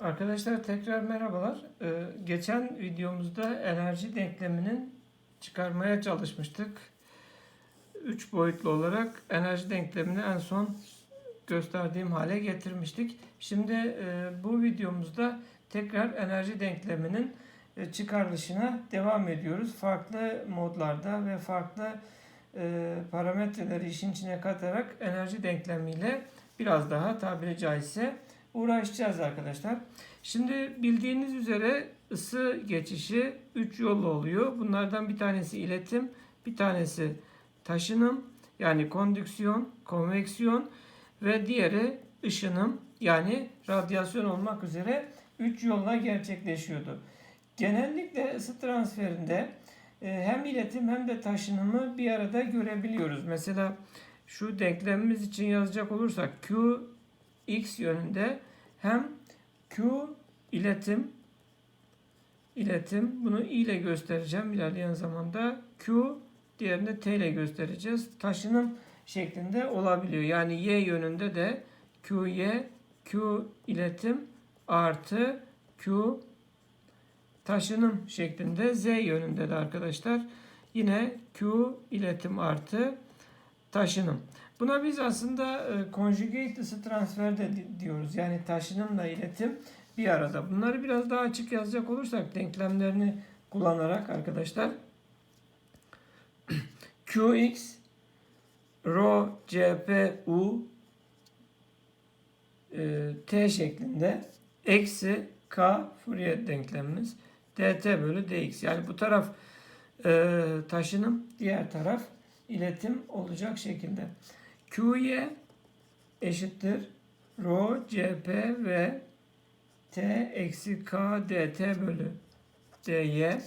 Arkadaşlar tekrar merhabalar. Ee, geçen videomuzda enerji denkleminin çıkarmaya çalışmıştık. Üç boyutlu olarak enerji denklemini en son gösterdiğim hale getirmiştik. Şimdi e, bu videomuzda tekrar enerji denkleminin e, çıkarılışına devam ediyoruz. Farklı modlarda ve farklı e, parametreleri işin içine katarak enerji denklemiyle biraz daha tabiri caizse uğraşacağız arkadaşlar. Şimdi bildiğiniz üzere ısı geçişi 3 yolla oluyor. Bunlardan bir tanesi iletim, bir tanesi taşınım yani kondüksiyon, konveksiyon ve diğeri ışınım yani radyasyon olmak üzere 3 yolla gerçekleşiyordu. Genellikle ısı transferinde e, hem iletim hem de taşınımı bir arada görebiliyoruz. Mesela şu denklemimiz için yazacak olursak Q x yönünde hem Q iletim iletim bunu i ile göstereceğim ilerleyen zamanda Q diğerini t ile göstereceğiz. Taşınım şeklinde olabiliyor. Yani y yönünde de QY Q iletim artı Q taşınım şeklinde z yönünde de arkadaşlar yine Q iletim artı taşınım. Buna biz aslında e, conjugate transfer de di- diyoruz. Yani taşınımla iletim bir arada. Bunları biraz daha açık yazacak olursak denklemlerini kullanarak arkadaşlar Qx rho cp u e, t şeklinde eksi k Fourier denklemimiz dt bölü dx. Yani bu taraf e, taşınım, diğer taraf iletim olacak şekilde. Qy eşittir. Rho cp ve t eksi k dt bölü dy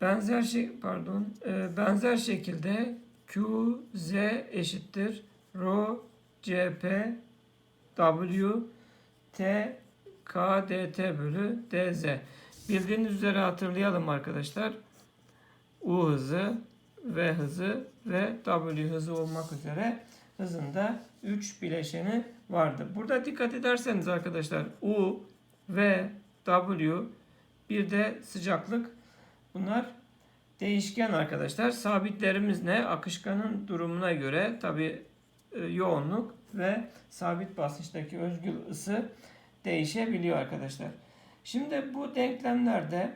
benzer şey pardon e, benzer şekilde qz eşittir. Rho cp w t k dt bölü dz bildiğiniz üzere hatırlayalım arkadaşlar. U hızı v hızı ve w hızı olmak üzere hızında 3 bileşeni vardı. Burada dikkat ederseniz arkadaşlar U, V, W bir de sıcaklık bunlar değişken arkadaşlar. Sabitlerimiz ne? Akışkanın durumuna göre tabi yoğunluk ve sabit basınçtaki özgül ısı değişebiliyor arkadaşlar. Şimdi bu denklemlerde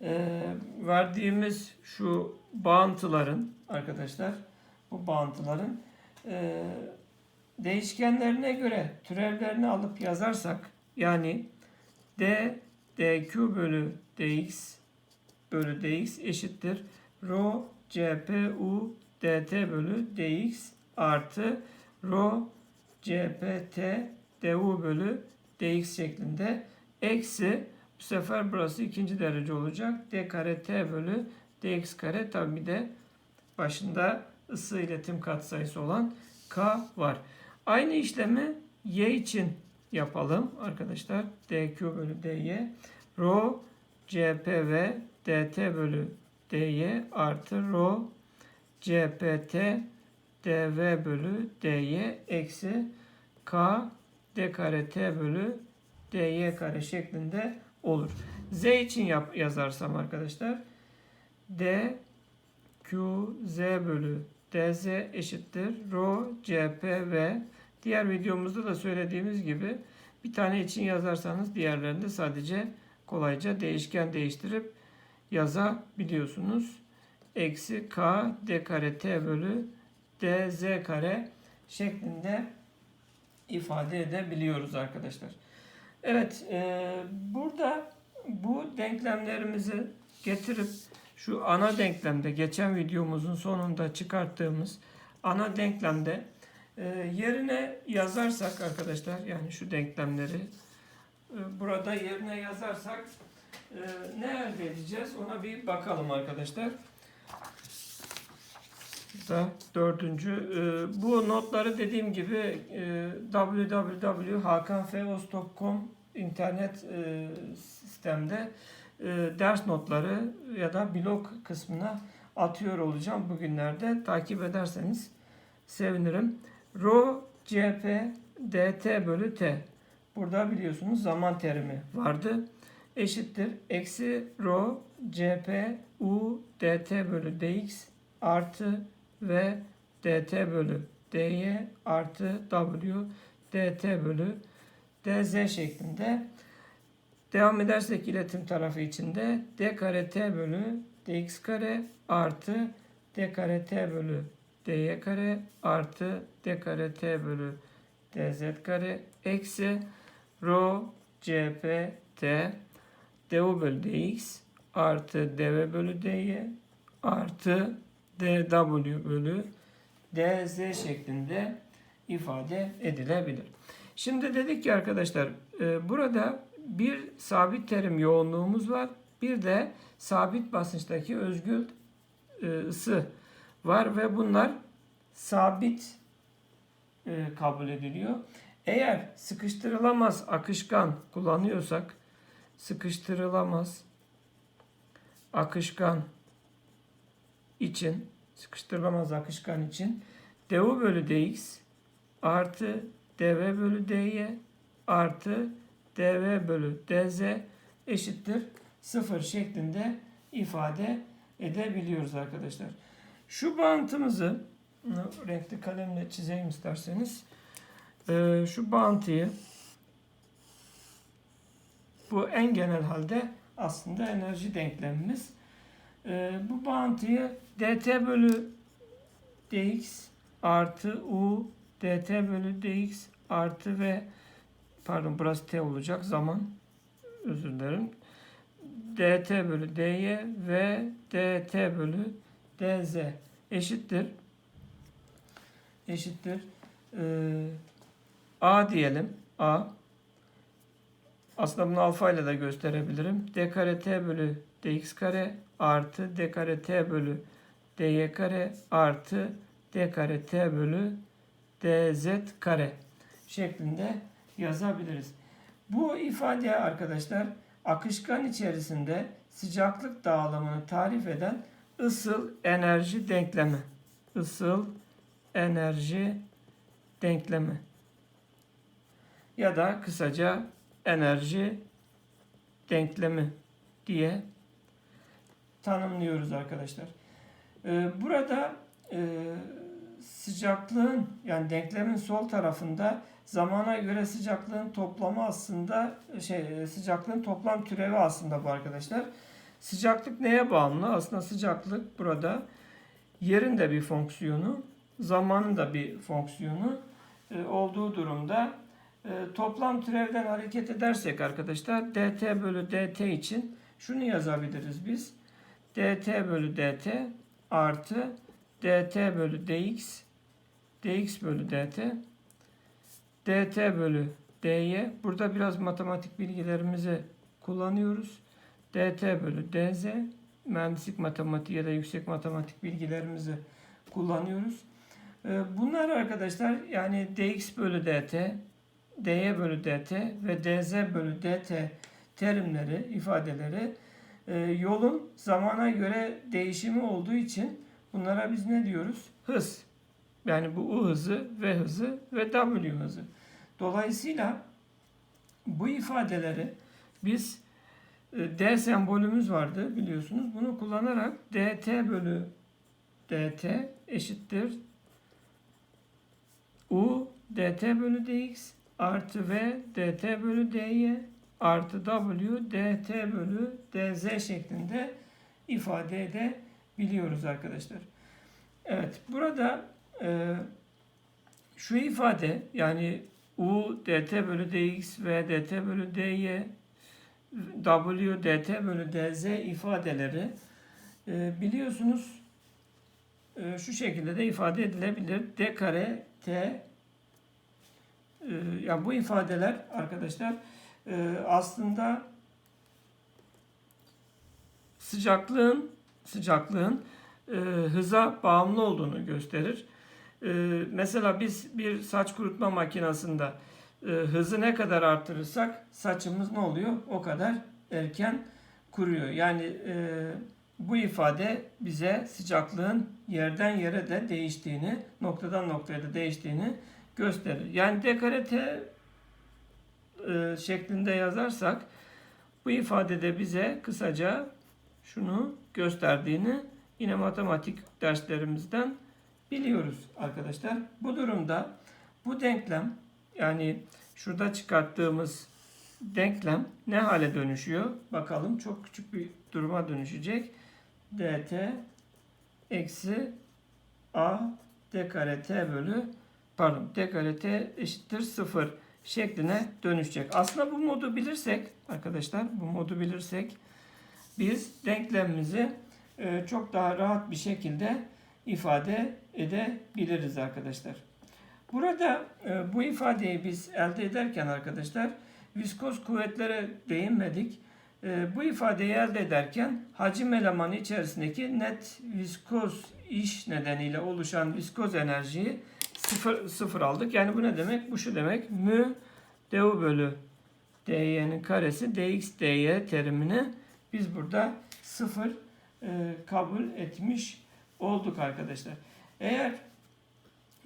e, verdiğimiz şu bağıntıların arkadaşlar bu bağıntıların e, değişkenlerine göre türevlerini alıp yazarsak yani d dq bölü dx bölü dx eşittir rho cpu dt bölü dx artı rho cpt du bölü dx şeklinde eksi bu sefer burası ikinci derece olacak. d kare t bölü dx kare tabi bir de başında ısı iletim katsayısı olan k var. Aynı işlemi y için yapalım arkadaşlar. dq bölü dy rho cpv dt bölü dy artı rho cpt dv bölü dy eksi k d kare t bölü dy kare şeklinde olur. Z için yap, yazarsam arkadaşlar d q z bölü dz eşittir rho cp ve diğer videomuzda da söylediğimiz gibi bir tane için yazarsanız diğerlerinde sadece kolayca değişken değiştirip yazabiliyorsunuz. Eksi k d kare t bölü dz kare şeklinde ifade edebiliyoruz arkadaşlar. Evet, e, burada bu denklemlerimizi getirip şu ana denklemde geçen videomuzun sonunda çıkarttığımız ana denklemde e, yerine yazarsak arkadaşlar yani şu denklemleri e, burada yerine yazarsak e, ne elde edeceğiz ona bir bakalım arkadaşlar. Da dördüncü. E, bu notları dediğim gibi e, www.hakanfeos.com internet e, sistemde ders notları ya da blog kısmına atıyor olacağım bugünlerde. Takip ederseniz sevinirim. Rho CP dt bölü t. burada biliyorsunuz zaman terimi vardı. Eşittir. Eksi rho cp u dt bölü dx artı v dt bölü dy artı w dt bölü dz şeklinde. Devam edersek iletim tarafı içinde d kare t bölü dx kare artı d kare t bölü dy kare artı d kare t bölü dz kare eksi rho cp t du bölü dx artı dv bölü dy artı dw bölü dz şeklinde ifade edilebilir. Şimdi dedik ki arkadaşlar e, burada bir sabit terim yoğunluğumuz var. Bir de sabit basınçtaki özgül e, ısı var ve bunlar sabit e, kabul ediliyor. Eğer sıkıştırılamaz akışkan kullanıyorsak sıkıştırılamaz akışkan için sıkıştırılamaz akışkan için du bölü dx artı dv bölü dy artı dv bölü dz eşittir sıfır şeklinde ifade edebiliyoruz arkadaşlar. Şu bağıntımızı renkli kalemle çizeyim isterseniz. Ee, şu bağıntıyı bu en genel halde aslında enerji denklemimiz. Ee, bu bağıntıyı dt bölü dx artı u dt bölü dx artı v pardon burası t olacak. Zaman. Özür dilerim. Dt bölü dy ve dt bölü dz eşittir. Eşittir. Ee, a diyelim. A. Aslında bunu alfa ile de gösterebilirim. D kare t bölü dx kare artı d kare t bölü dy kare artı d kare t bölü dz kare şeklinde yazabiliriz. Bu ifade arkadaşlar akışkan içerisinde sıcaklık dağılımını tarif eden ısıl enerji denklemi. Isıl enerji denklemi. Ya da kısaca enerji denklemi diye tanımlıyoruz arkadaşlar. Ee, burada e, sıcaklığın yani denklemin sol tarafında zamana göre sıcaklığın toplamı aslında şey sıcaklığın toplam türevi aslında bu arkadaşlar. Sıcaklık neye bağımlı? Aslında sıcaklık burada yerin de bir fonksiyonu, zamanın da bir fonksiyonu e, olduğu durumda e, toplam türevden hareket edersek arkadaşlar dt bölü dt için şunu yazabiliriz biz. dt bölü dt artı dt bölü dx dx bölü dt dt bölü dy burada biraz matematik bilgilerimizi kullanıyoruz. dt bölü dz mühendislik matematiği ya da yüksek matematik bilgilerimizi kullanıyoruz. Ee, bunlar arkadaşlar yani dx bölü dt, dy bölü dt ve dz bölü dt terimleri, ifadeleri e, yolun zamana göre değişimi olduğu için bunlara biz ne diyoruz? Hız. Yani bu u hızı, v hızı ve w hızı. Dolayısıyla bu ifadeleri biz e, d sembolümüz vardı biliyorsunuz. Bunu kullanarak dt bölü dt eşittir u dt bölü dx artı v dt bölü dy artı w dt bölü dz şeklinde ifade edebiliyoruz arkadaşlar. Evet burada e, şu ifade yani u dt bölü dx ve dt bölü dy w dt bölü dz ifadeleri e, biliyorsunuz e, şu şekilde de ifade edilebilir. d kare t e, yani bu ifadeler arkadaşlar e, aslında sıcaklığın sıcaklığın e, hıza bağımlı olduğunu gösterir. E, mesela biz bir saç kurutma makinesinde e, hızı ne kadar artırırsak saçımız ne oluyor? O kadar erken kuruyor. Yani e, bu ifade bize sıcaklığın yerden yere de değiştiğini, noktadan noktaya da değiştiğini gösterir. Yani d kare t e, şeklinde yazarsak bu ifadede bize kısaca şunu gösterdiğini yine matematik derslerimizden biliyoruz arkadaşlar. Bu durumda bu denklem yani şurada çıkarttığımız denklem ne hale dönüşüyor? Bakalım çok küçük bir duruma dönüşecek. dt eksi a d kare t bölü pardon d kare t eşittir 0 şekline dönüşecek. Aslında bu modu bilirsek arkadaşlar bu modu bilirsek biz denklemimizi e, çok daha rahat bir şekilde ifade edebiliriz arkadaşlar. Burada e, bu ifadeyi biz elde ederken arkadaşlar viskoz kuvvetlere değinmedik. E, bu ifadeyi elde ederken hacim elemanı içerisindeki net viskoz iş nedeniyle oluşan viskoz enerjiyi sıfır, sıfır aldık. Yani bu ne demek? Bu şu demek. Mü du bölü dy'nin karesi dx dy terimini biz burada sıfır e, kabul etmiş olduk arkadaşlar. Eğer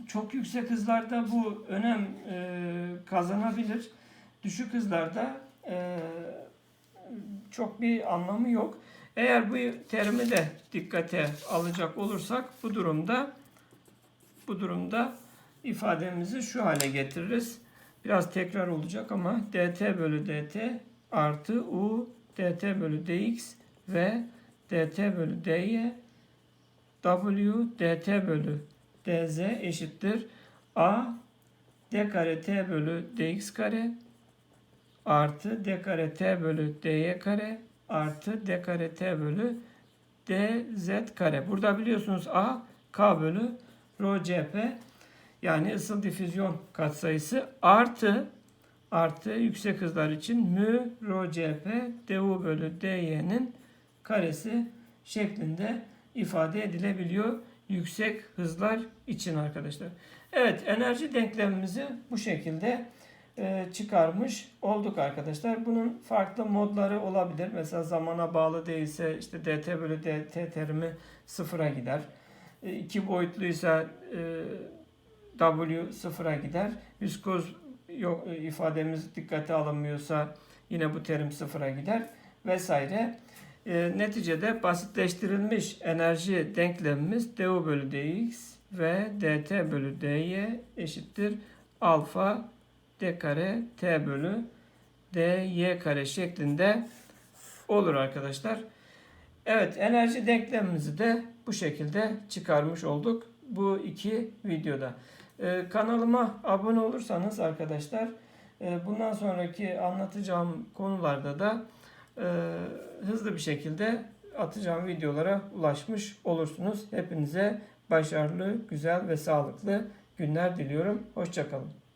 çok yüksek hızlarda bu önem e, kazanabilir. Düşük hızlarda e, çok bir anlamı yok. Eğer bu terimi de dikkate alacak olursak bu durumda bu durumda ifademizi şu hale getiririz. Biraz tekrar olacak ama dt bölü dt artı u dt bölü dx ve dt bölü dy w dt bölü dz eşittir a d kare t bölü dx kare artı d kare t bölü dy kare artı d kare t bölü dz kare. Burada biliyorsunuz a k bölü rho cp yani ısı difüzyon katsayısı artı artı yüksek hızlar için mü rho cp du bölü dy'nin karesi şeklinde ifade edilebiliyor yüksek hızlar için arkadaşlar. Evet enerji denklemimizi bu şekilde e, çıkarmış olduk arkadaşlar. Bunun farklı modları olabilir. Mesela zamana bağlı değilse işte dt bölü dt terimi sıfıra gider. E, iki boyutluysa e, w sıfıra gider. Viskoz yok, e, ifademiz dikkate alınmıyorsa yine bu terim sıfıra gider vesaire. E, neticede basitleştirilmiş enerji denklemimiz du bölü dx ve dt bölü dy eşittir alfa d kare t bölü dy kare şeklinde olur arkadaşlar. Evet enerji denklemimizi de bu şekilde çıkarmış olduk bu iki videoda. Ee, kanalıma abone olursanız arkadaşlar e, bundan sonraki anlatacağım konularda da hızlı bir şekilde atacağım videolara ulaşmış olursunuz. Hepinize başarılı, güzel ve sağlıklı günler diliyorum. Hoşçakalın.